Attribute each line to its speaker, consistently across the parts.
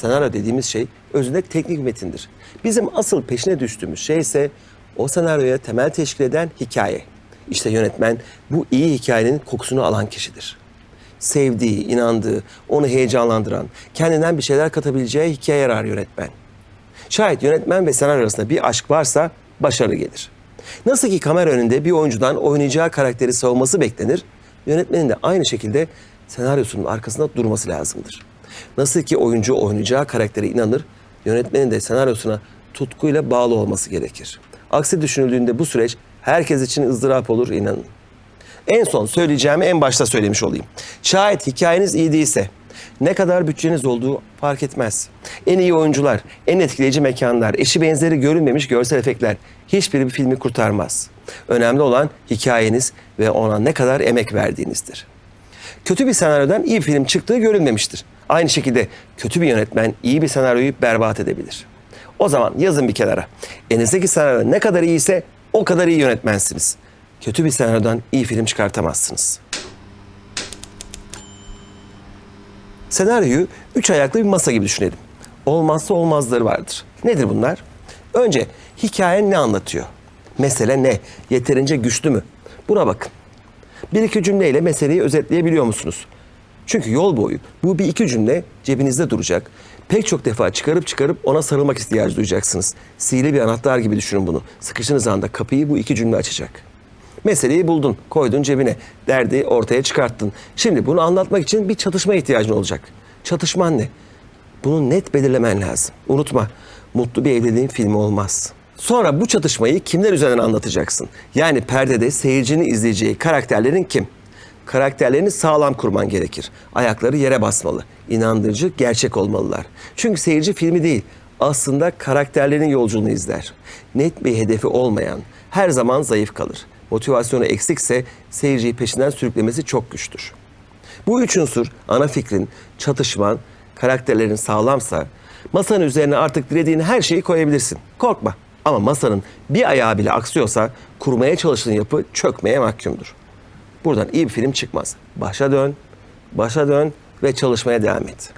Speaker 1: senaryo dediğimiz şey özünde teknik metindir. Bizim asıl peşine düştüğümüz şey ise o senaryoya temel teşkil eden hikaye. İşte yönetmen bu iyi hikayenin kokusunu alan kişidir. Sevdiği, inandığı, onu heyecanlandıran, kendinden bir şeyler katabileceği hikaye arar yönetmen. Şayet yönetmen ve senaryo arasında bir aşk varsa başarı gelir. Nasıl ki kamera önünde bir oyuncudan oynayacağı karakteri savunması beklenir, yönetmenin de aynı şekilde senaryosunun arkasında durması lazımdır. Nasıl ki oyuncu oynayacağı karaktere inanır, yönetmenin de senaryosuna tutkuyla bağlı olması gerekir. Aksi düşünüldüğünde bu süreç herkes için ızdırap olur inanın. En son söyleyeceğimi en başta söylemiş olayım. Şayet hikayeniz iyi değilse ne kadar bütçeniz olduğu fark etmez. En iyi oyuncular, en etkileyici mekanlar, eşi benzeri görünmemiş görsel efektler hiçbiri bir filmi kurtarmaz. Önemli olan hikayeniz ve ona ne kadar emek verdiğinizdir. Kötü bir senaryodan iyi bir film çıktığı görülmemiştir. Aynı şekilde kötü bir yönetmen iyi bir senaryoyu berbat edebilir. O zaman yazın bir kenara. Elinizdeki senaryo ne kadar iyiyse o kadar iyi yönetmensiniz. Kötü bir senaryodan iyi film çıkartamazsınız. Senaryoyu üç ayaklı bir masa gibi düşünelim. Olmazsa olmazları vardır. Nedir bunlar? Önce hikayen ne anlatıyor? Mesele ne? Yeterince güçlü mü? Buna bakın. Bir iki cümleyle meseleyi özetleyebiliyor musunuz? Çünkü yol boyu bu bir iki cümle cebinizde duracak. Pek çok defa çıkarıp çıkarıp ona sarılmak ihtiyacı duyacaksınız. Sihirli bir anahtar gibi düşünün bunu. Sıkıştığınız anda kapıyı bu iki cümle açacak. Meseleyi buldun, koydun cebine. Derdi ortaya çıkarttın. Şimdi bunu anlatmak için bir çatışma ihtiyacın olacak. Çatışman ne? Bunu net belirlemen lazım. Unutma, mutlu bir evliliğin filmi olmaz. Sonra bu çatışmayı kimler üzerinden anlatacaksın? Yani perdede seyircinin izleyeceği karakterlerin kim? Karakterlerini sağlam kurman gerekir. Ayakları yere basmalı. İnandırıcı, gerçek olmalılar. Çünkü seyirci filmi değil, aslında karakterlerin yolculuğunu izler. Net bir hedefi olmayan her zaman zayıf kalır. Motivasyonu eksikse seyirciyi peşinden sürüklemesi çok güçtür. Bu üç unsur ana fikrin, çatışman, karakterlerin sağlamsa masanın üzerine artık dilediğin her şeyi koyabilirsin. Korkma. Ama masanın bir ayağı bile aksıyorsa kurmaya çalıştığın yapı çökmeye mahkumdur. Buradan iyi bir film çıkmaz. Başa dön, başa dön ve çalışmaya devam et.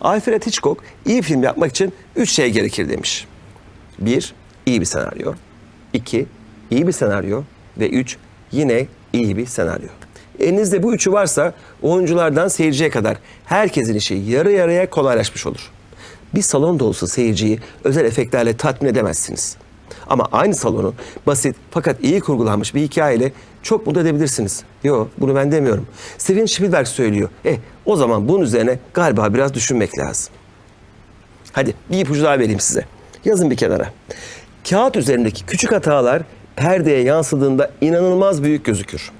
Speaker 1: Alfred Hitchcock iyi film yapmak için üç şey gerekir demiş. Bir, iyi bir senaryo. İki, iyi bir senaryo. Ve üç, yine iyi bir senaryo. Elinizde bu üçü varsa oyunculardan seyirciye kadar herkesin işi yarı yarıya kolaylaşmış olur. Bir salon dolusu seyirciyi özel efektlerle tatmin edemezsiniz. Ama aynı salonu basit fakat iyi kurgulanmış bir hikayeyle çok mutlu edebilirsiniz. Yo bunu ben demiyorum. Steven Spielberg söylüyor. E o zaman bunun üzerine galiba biraz düşünmek lazım. Hadi bir ipucu daha vereyim size. Yazın bir kenara. Kağıt üzerindeki küçük hatalar perdeye yansıdığında inanılmaz büyük gözükür.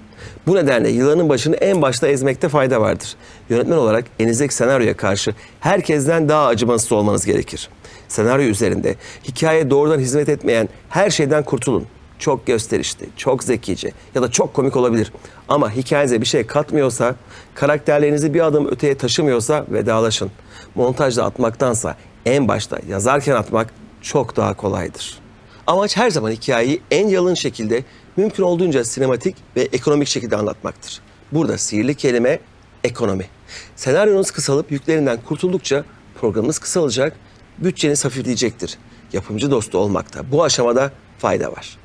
Speaker 1: Bu nedenle yılanın başını en başta ezmekte fayda vardır. Yönetmen olarak elinizdeki senaryoya karşı herkesten daha acımasız olmanız gerekir. Senaryo üzerinde hikaye doğrudan hizmet etmeyen her şeyden kurtulun. Çok gösterişli, çok zekice ya da çok komik olabilir. Ama hikayenize bir şey katmıyorsa, karakterlerinizi bir adım öteye taşımıyorsa vedalaşın. Montajda atmaktansa en başta yazarken atmak çok daha kolaydır. Amaç her zaman hikayeyi en yalın şekilde, mümkün olduğunca sinematik ve ekonomik şekilde anlatmaktır. Burada sihirli kelime ekonomi. Senaryonuz kısalıp yüklerinden kurtuldukça programınız kısalacak, bütçeniz hafifleyecektir. Yapımcı dostu olmakta bu aşamada fayda var.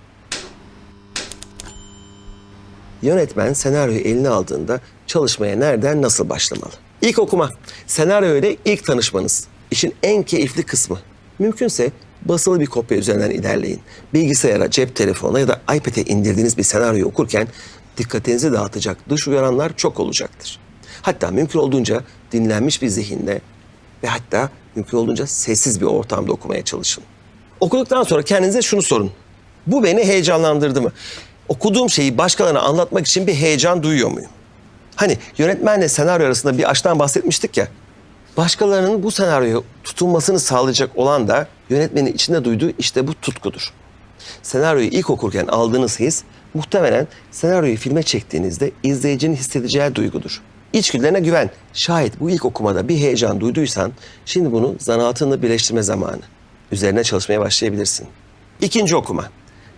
Speaker 1: Yönetmen senaryoyu eline aldığında çalışmaya nereden nasıl başlamalı? İlk okuma. Senaryo ile ilk tanışmanız. İşin en keyifli kısmı. Mümkünse basılı bir kopya üzerinden ilerleyin. Bilgisayara, cep telefonuna ya da iPad'e indirdiğiniz bir senaryoyu okurken dikkatinizi dağıtacak dış uyaranlar çok olacaktır. Hatta mümkün olduğunca dinlenmiş bir zihinle ve hatta mümkün olduğunca sessiz bir ortamda okumaya çalışın. Okuduktan sonra kendinize şunu sorun. Bu beni heyecanlandırdı mı? Okuduğum şeyi başkalarına anlatmak için bir heyecan duyuyor muyum? Hani yönetmenle senaryo arasında bir aşktan bahsetmiştik ya. Başkalarının bu senaryoya tutunmasını sağlayacak olan da yönetmenin içinde duyduğu işte bu tutkudur. Senaryoyu ilk okurken aldığınız his muhtemelen senaryoyu filme çektiğinizde izleyicinin hissedeceği duygudur. İçgüdülerine güven. Şayet bu ilk okumada bir heyecan duyduysan şimdi bunu zanaatınla birleştirme zamanı. Üzerine çalışmaya başlayabilirsin. İkinci okuma.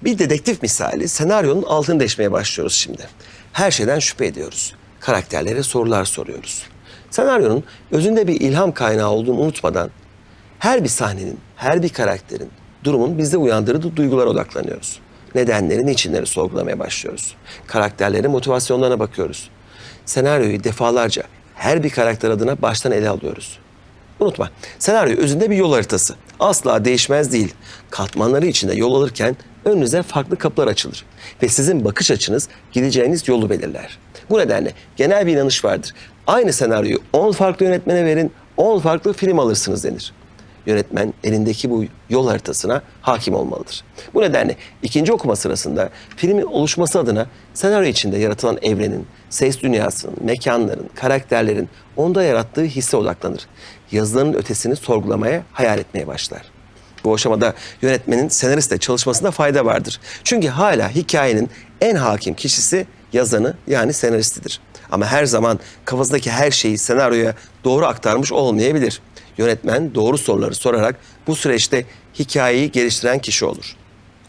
Speaker 1: Bir dedektif misali senaryonun altını deşmeye başlıyoruz şimdi. Her şeyden şüphe ediyoruz. Karakterlere sorular soruyoruz. Senaryonun özünde bir ilham kaynağı olduğunu unutmadan her bir sahnenin, her bir karakterin, durumun bizde uyandırdığı duygulara odaklanıyoruz. Nedenleri, niçinleri sorgulamaya başlıyoruz. Karakterlerin motivasyonlarına bakıyoruz. Senaryoyu defalarca her bir karakter adına baştan ele alıyoruz. Unutma, senaryo özünde bir yol haritası. Asla değişmez değil. Katmanları içinde yol alırken önünüze farklı kapılar açılır. Ve sizin bakış açınız gideceğiniz yolu belirler. Bu nedenle genel bir inanış vardır. Aynı senaryoyu 10 farklı yönetmene verin, 10 farklı film alırsınız denir. Yönetmen elindeki bu yol haritasına hakim olmalıdır. Bu nedenle ikinci okuma sırasında filmin oluşması adına senaryo içinde yaratılan evrenin, ses dünyasının, mekanların, karakterlerin onda yarattığı hisse odaklanır. Yazıların ötesini sorgulamaya, hayal etmeye başlar. Bu aşamada yönetmenin senaristle çalışmasında fayda vardır. Çünkü hala hikayenin en hakim kişisi yazanı yani senaristidir. Ama her zaman kafasındaki her şeyi senaryoya doğru aktarmış olmayabilir. Yönetmen doğru soruları sorarak bu süreçte hikayeyi geliştiren kişi olur.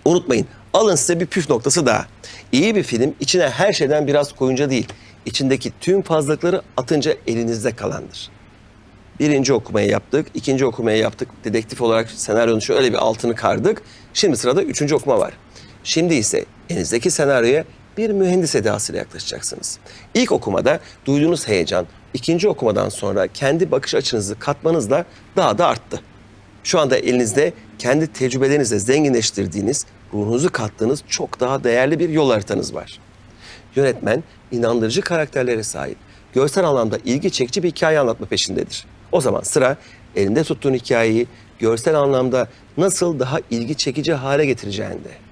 Speaker 1: Unutmayın, alın size bir püf noktası daha. İyi bir film içine her şeyden biraz koyunca değil, içindeki tüm fazlalıkları atınca elinizde kalandır. Birinci okumayı yaptık, ikinci okumayı yaptık. Dedektif olarak senaryonun şöyle bir altını kardık. Şimdi sırada üçüncü okuma var. Şimdi ise elinizdeki senaryoya bir mühendis edasıyla yaklaşacaksınız. İlk okumada duyduğunuz heyecan, ikinci okumadan sonra kendi bakış açınızı katmanızla daha da arttı. Şu anda elinizde kendi tecrübelerinizle zenginleştirdiğiniz, ruhunuzu kattığınız çok daha değerli bir yol haritanız var. Yönetmen inandırıcı karakterlere sahip, görsel anlamda ilgi çekici bir hikaye anlatma peşindedir. O zaman sıra elinde tuttuğun hikayeyi görsel anlamda nasıl daha ilgi çekici hale getireceğinde.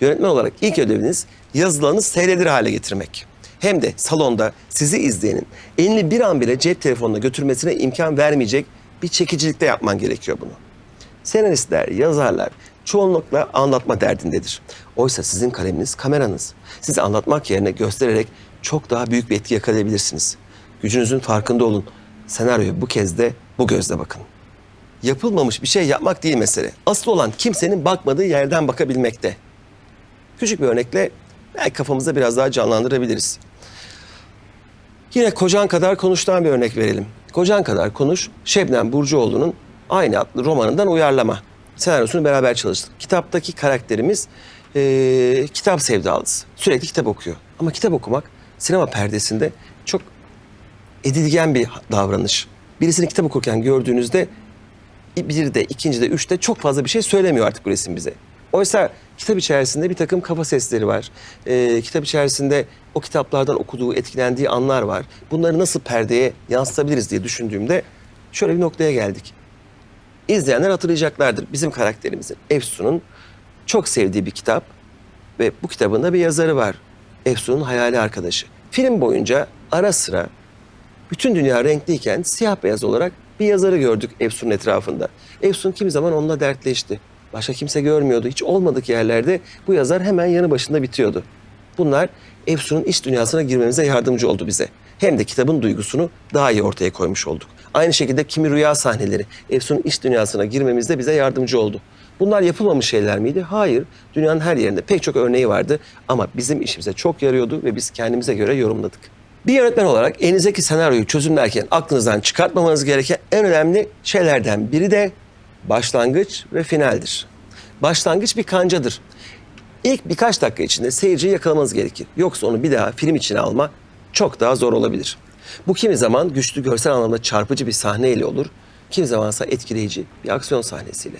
Speaker 1: Yönetmen olarak ilk ödeviniz yazılarını seyredilir hale getirmek. Hem de salonda sizi izleyenin elini bir an bile cep telefonuna götürmesine imkan vermeyecek bir çekicilikte yapman gerekiyor bunu. Senaristler, yazarlar çoğunlukla anlatma derdindedir. Oysa sizin kaleminiz kameranız. Sizi anlatmak yerine göstererek çok daha büyük bir etki yakalayabilirsiniz. Gücünüzün farkında olun. Senaryoya bu kez de bu gözle bakın. Yapılmamış bir şey yapmak değil mesele. Asıl olan kimsenin bakmadığı yerden bakabilmekte. Küçük bir örnekle belki kafamızda biraz daha canlandırabiliriz. Yine Kocan Kadar Konuş'tan bir örnek verelim. Kocan Kadar Konuş, Şebnem Burcuoğlu'nun aynı adlı romanından uyarlama. Senaryosunu beraber çalıştık. Kitaptaki karakterimiz eee, kitap sevdalısı. Sürekli kitap okuyor. Ama kitap okumak sinema perdesinde çok edilgen bir davranış. Birisini kitap okurken gördüğünüzde bir de, ikinci de, üçte çok fazla bir şey söylemiyor artık bu resim bize. Oysa kitap içerisinde bir takım kafa sesleri var. Ee, kitap içerisinde o kitaplardan okuduğu, etkilendiği anlar var. Bunları nasıl perdeye yansıtabiliriz diye düşündüğümde şöyle bir noktaya geldik. İzleyenler hatırlayacaklardır. Bizim karakterimizin, Efsun'un çok sevdiği bir kitap ve bu kitabın da bir yazarı var. Efsun'un hayali arkadaşı. Film boyunca ara sıra bütün dünya renkliyken siyah beyaz olarak bir yazarı gördük Efsun'un etrafında. Efsun kimi zaman onunla dertleşti. Başka kimse görmüyordu. Hiç olmadık yerlerde bu yazar hemen yanı başında bitiyordu. Bunlar Efsun'un iç dünyasına girmemize yardımcı oldu bize. Hem de kitabın duygusunu daha iyi ortaya koymuş olduk. Aynı şekilde kimi rüya sahneleri Efsun'un iç dünyasına girmemizde bize yardımcı oldu. Bunlar yapılmamış şeyler miydi? Hayır. Dünyanın her yerinde pek çok örneği vardı ama bizim işimize çok yarıyordu ve biz kendimize göre yorumladık. Bir yönetmen olarak elinizdeki senaryoyu çözümlerken aklınızdan çıkartmamanız gereken en önemli şeylerden biri de başlangıç ve finaldir. Başlangıç bir kancadır. İlk birkaç dakika içinde seyirciyi yakalamanız gerekir. Yoksa onu bir daha film içine alma çok daha zor olabilir. Bu kimi zaman güçlü görsel anlamda çarpıcı bir sahneyle olur, kimi zamansa etkileyici bir aksiyon sahnesiyle.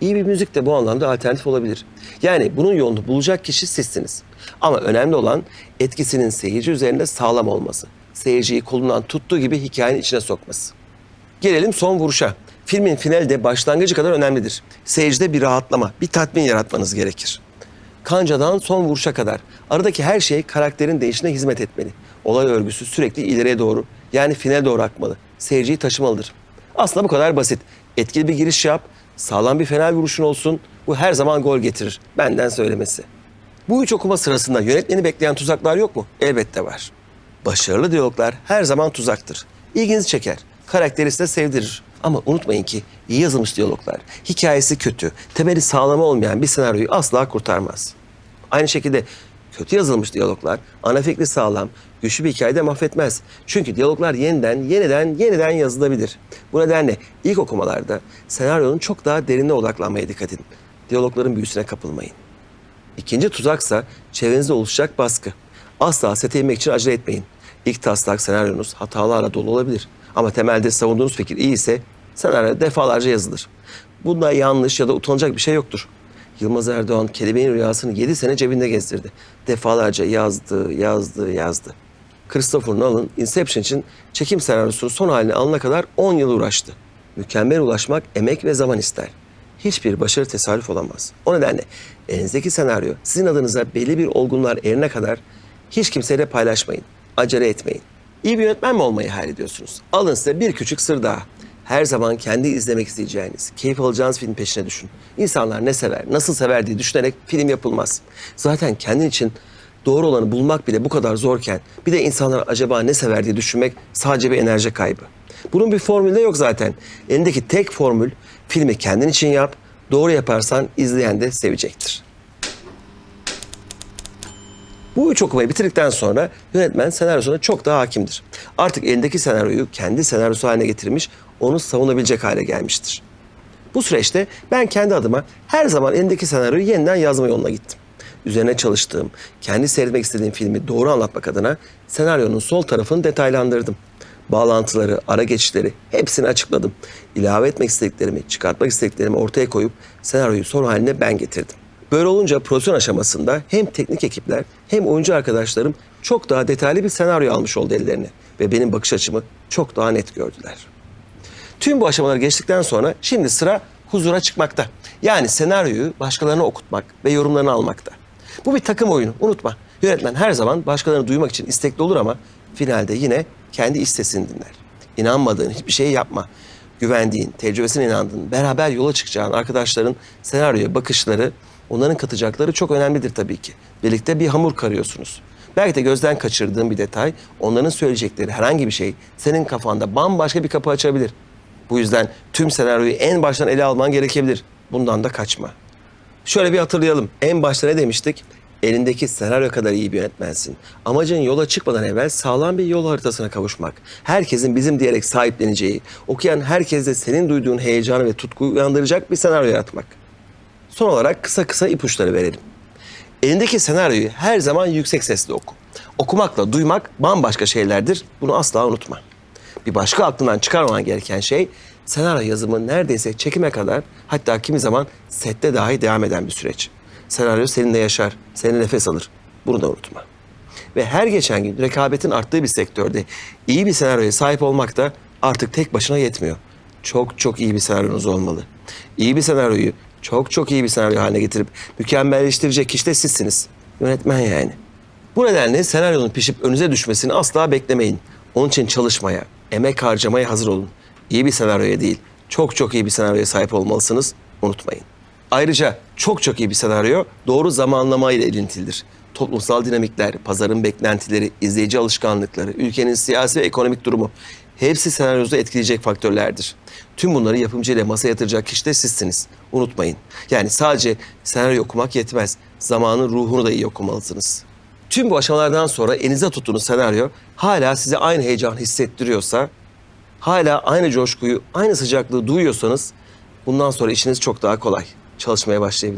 Speaker 1: İyi bir müzik de bu anlamda alternatif olabilir. Yani bunun yolunu bulacak kişi sizsiniz. Ama önemli olan etkisinin seyirci üzerinde sağlam olması. Seyirciyi kolundan tuttuğu gibi hikayenin içine sokması. Gelelim son vuruşa. Filmin finali de başlangıcı kadar önemlidir. Seyircide bir rahatlama, bir tatmin yaratmanız gerekir. Kancadan son vuruşa kadar aradaki her şey karakterin değişine hizmet etmeli. Olay örgüsü sürekli ileriye doğru yani finale doğru akmalı. Seyirciyi taşımalıdır. Aslında bu kadar basit. Etkili bir giriş yap, sağlam bir final vuruşun olsun. Bu her zaman gol getirir. Benden söylemesi. Bu üç okuma sırasında yönetmeni bekleyen tuzaklar yok mu? Elbette var. Başarılı diyaloglar her zaman tuzaktır. İlginizi çeker, karakteri size sevdirir. Ama unutmayın ki iyi yazılmış diyaloglar, hikayesi kötü, temeli sağlam olmayan bir senaryoyu asla kurtarmaz. Aynı şekilde Kötü yazılmış diyaloglar ana fikri sağlam, güçlü bir hikayede mahvetmez. Çünkü diyaloglar yeniden, yeniden, yeniden yazılabilir. Bu nedenle ilk okumalarda senaryonun çok daha derine odaklanmaya dikkat edin. Diyalogların büyüsüne kapılmayın. İkinci tuzaksa çevrenizde oluşacak baskı. Asla sete inmek için acele etmeyin. İlk taslak senaryonuz hatalarla dolu olabilir. Ama temelde savunduğunuz fikir iyi ise senaryo defalarca yazılır. Bunda yanlış ya da utanacak bir şey yoktur. Yılmaz Erdoğan kelebeğin rüyasını 7 sene cebinde gezdirdi. Defalarca yazdı, yazdı, yazdı. Christopher Nolan Inception için çekim senaryosunun son haline alana kadar 10 yıl uğraştı. Mükemmel ulaşmak emek ve zaman ister. Hiçbir başarı tesadüf olamaz. O nedenle elinizdeki senaryo sizin adınıza belli bir olgunluğa erine kadar hiç kimseyle paylaşmayın. Acele etmeyin. İyi bir yönetmen mi olmayı hayal ediyorsunuz? Alın size bir küçük sır daha. Her zaman kendi izlemek isteyeceğiniz, keyif alacağınız film peşine düşün. İnsanlar ne sever, nasıl sever diye düşünerek film yapılmaz. Zaten kendin için doğru olanı bulmak bile bu kadar zorken bir de insanlar acaba ne sever diye düşünmek sadece bir enerji kaybı. Bunun bir formülü de yok zaten. Elindeki tek formül filmi kendin için yap. Doğru yaparsan izleyen de sevecektir. Bu üç okumayı bitirdikten sonra yönetmen senaryosuna çok daha hakimdir. Artık elindeki senaryoyu kendi senaryosu haline getirmiş, onu savunabilecek hale gelmiştir. Bu süreçte ben kendi adıma her zaman elindeki senaryoyu yeniden yazma yoluna gittim. Üzerine çalıştığım, kendi seyretmek istediğim filmi doğru anlatmak adına senaryonun sol tarafını detaylandırdım. Bağlantıları, ara geçişleri hepsini açıkladım. İlave etmek istediklerimi, çıkartmak istediklerimi ortaya koyup senaryoyu soru haline ben getirdim. Böyle olunca prodüksiyon aşamasında hem teknik ekipler hem oyuncu arkadaşlarım çok daha detaylı bir senaryo almış oldu ellerine ve benim bakış açımı çok daha net gördüler. Tüm bu aşamaları geçtikten sonra şimdi sıra huzura çıkmakta. Yani senaryoyu başkalarına okutmak ve yorumlarını almakta. Bu bir takım oyunu unutma. Yönetmen her zaman başkalarını duymak için istekli olur ama finalde yine kendi iç sesini dinler. İnanmadığın hiçbir şeyi yapma. Güvendiğin, tecrübesine inandığın, beraber yola çıkacağın arkadaşların senaryoya bakışları, onların katacakları çok önemlidir tabii ki. Birlikte bir hamur karıyorsunuz. Belki de gözden kaçırdığın bir detay, onların söyleyecekleri herhangi bir şey senin kafanda bambaşka bir kapı açabilir. Bu yüzden tüm senaryoyu en baştan ele alman gerekebilir. Bundan da kaçma. Şöyle bir hatırlayalım. En başta ne demiştik? Elindeki senaryo kadar iyi bir yönetmensin. Amacın yola çıkmadan evvel sağlam bir yol haritasına kavuşmak. Herkesin bizim diyerek sahipleneceği, okuyan herkeste senin duyduğun heyecanı ve tutkuyu uyandıracak bir senaryo yaratmak. Son olarak kısa kısa ipuçları verelim. Elindeki senaryoyu her zaman yüksek sesle oku. Okumakla duymak bambaşka şeylerdir. Bunu asla unutma. Bir başka aklından çıkarmaman gereken şey senaryo yazımı neredeyse çekime kadar hatta kimi zaman sette dahi devam eden bir süreç. Senaryo seninle yaşar, seninle nefes alır. Bunu da unutma. Ve her geçen gün rekabetin arttığı bir sektörde iyi bir senaryoya sahip olmak da artık tek başına yetmiyor. Çok çok iyi bir senaryonuz olmalı. İyi bir senaryoyu çok çok iyi bir senaryo haline getirip mükemmelleştirecek kişi de sizsiniz. Yönetmen yani. Bu nedenle senaryonun pişip önünüze düşmesini asla beklemeyin. Onun için çalışmaya, emek harcamaya hazır olun. İyi bir senaryoya değil, çok çok iyi bir senaryoya sahip olmalısınız. Unutmayın. Ayrıca çok çok iyi bir senaryo doğru zamanlama ile ilintilidir. Toplumsal dinamikler, pazarın beklentileri, izleyici alışkanlıkları, ülkenin siyasi ve ekonomik durumu hepsi senaryonuzu etkileyecek faktörlerdir. Tüm bunları yapımcıyla masaya yatıracak kişi de sizsiniz. Unutmayın. Yani sadece senaryo okumak yetmez. Zamanın ruhunu da iyi okumalısınız. Tüm bu aşamalardan sonra elinizde tuttuğunuz senaryo hala size aynı heyecan hissettiriyorsa, hala aynı coşkuyu, aynı sıcaklığı duyuyorsanız bundan sonra işiniz çok daha kolay. Çalışmaya başlayabilirsiniz.